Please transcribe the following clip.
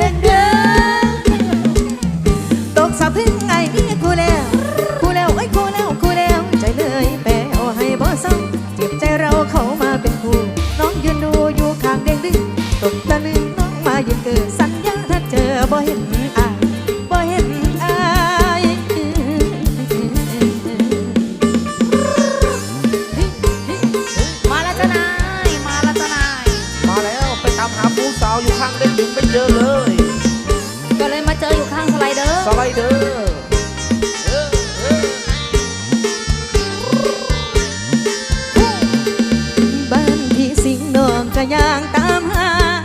ดินเดินตกสะพึ่งไอ้พี่กูแล้วกูแล้วไอ้กูแล้วกูแล้วใจเลยแปลโอให้บ่ซ้ำเจ็บใจเราเขามาเป็นคู่น้องยืนดูอยู่ข้างเด้งดึงตกตะลึงน้องมายืนเกิดสัญญาถ้าเจอบ่เห็นอา สาวอยู่ข้างเล่นยังไม่เจอเลย ก็เลยมาเจออยู่ข้างสไลเดอร์สไลเดอร์บ้างห์